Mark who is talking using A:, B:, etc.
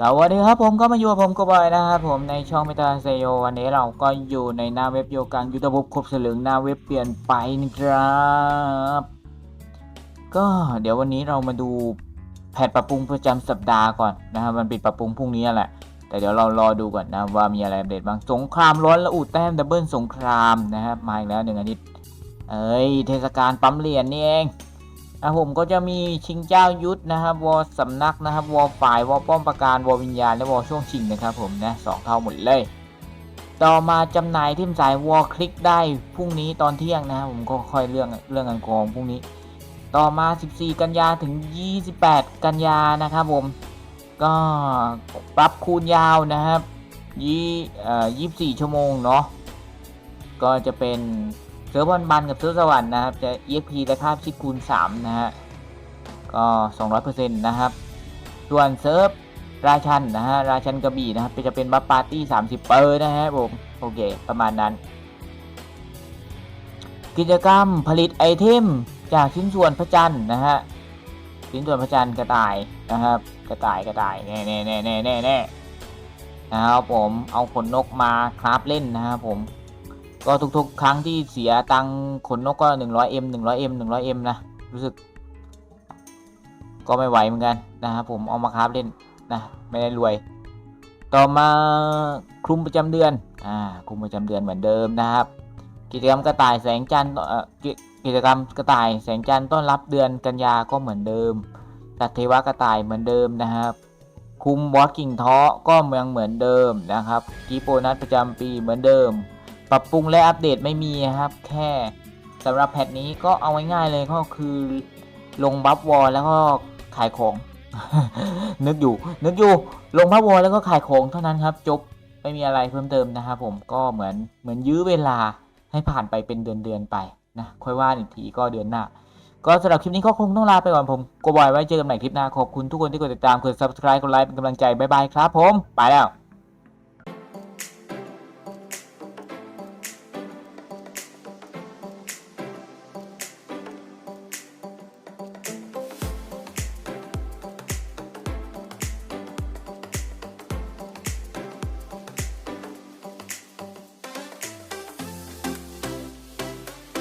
A: สวัสดีครับผมก็มาอยู่กับผมกบอยนะครับผมในช่องเมตาเซโยวันนี้เราก็อยู่ในหน้าเว็บโยกังยุทธภพครบสลึงหน้าเว็บเปลี่ยนไปนะครับก็เดี๋ยววันนี้เรามาดูแผนปรับปรุงประจำสัปดาห์ก่อนนะครับมันปิดปรับปรุงพรุ่งนี้แหละ แต่เดี๋ยวเรารอดูก่อนนะว่ามีอะไรอัปเดตบ้างสงครามร้อนระอุแต้มดับเบิลสงครามนะครับมาอีกแล้วหนึ่งอาทิตย์เอ้ยเทศกาลปั๊มเหรียญนี่เอง อะผมก็จะมีชิงเจ้ายุทธนะครับวอสำนักนะครับวอฝ่ายวอป้อมประการวอวิญญาณและวอช่วงชิงนะครับผมนะสองเท่าหมดเลย ต่อมาจำหน่ายที่สายวอคลิกได้พรุ่งนี้ตอนเที่ยงนะครับผมก็ค่อยเรื่องเรื่องกันกองพรุ่งนี้ ต่อมา 14 กันยาถึง 28 กันยานะครับผมก็ปรับคูณยาวนะครับยี่เอ่อ24ชั่วโมงเนาะก็จะเป็น เซิร์ฟบอลบันกับเซิร์ฟสวรรค์นะครับ จะ EXP และค่าชิดคูณ 3 นะฮะ ก็ 200%นะครับ ส่วนเซิร์ฟราชันนะฮะ ราชันกระบี่นะครับ จะเป็นบัฟปาร์ตี้ 30 เปอร์นะฮะผม โอเค ประมาณนั้น กิจกรรมผลิตไอเทมจากชิ้นส่วนพระจันทร์นะฮะ ชิ้นส่วนพระจันทร์กระต่ายนะครับ กระต่ายกระต่ายแน่แน่แน่แน่แน่แน่นะครับผม เอาขนนกมาคราฟเล่นนะครับผม ก็ทุกๆ ครั้งที่เสียตังค์ขนนกก็ 100m 100m 100m นะ รู้สึก ก็ไม่ไหวเหมือนกันนะครับผมเอามาคราฟเล่นนะไม่ได้รวย ต่อมาคลุมประจำเดือนอ่าคลุมประจำเดือนเหมือนเดิมนะครับ กิจกรรมกระต่ายแสงจันทร์กิจกรรมกระต่ายแสงจันทร์ต้อนรับเดือนกันยาก็เหมือนเดิมสัตว์เทวะกระต่ายเหมือนเดิมนะครับคุมบอสกิ่งท้อก็ยังเหมือนเดิมนะครับกีโปนัสประจำปีเหมือนเดิม ปรับปรุงและอัปเดตไม่มีครับ แค่สำหรับแพทนี้ก็เอาง่ายๆเลยก็คือลงบัฟวอลแล้วก็ขายของ นึกอยู่ นึกอยู่ ลงบัฟวอลแล้วก็ขายของเท่านั้นครับ จบไม่มีอะไรเพิ่มเติมนะครับผมก็เหมือนเหมือนยื้อเวลาให้ผ่านไปเป็นเดือนๆไปนะค่อยว่าอีกทีก็เดือนหน้าก็สำหรับคลิปนี้ก็คงต้องลาไปก่อนผมกบอยไว้เจอกันใหม่คลิปหน้าขอบคุณทุกคนที่กดติดตามกด subscribe กดไลค์เป็นกำลังใจ บ๊ายบายครับผม ไปแล้ว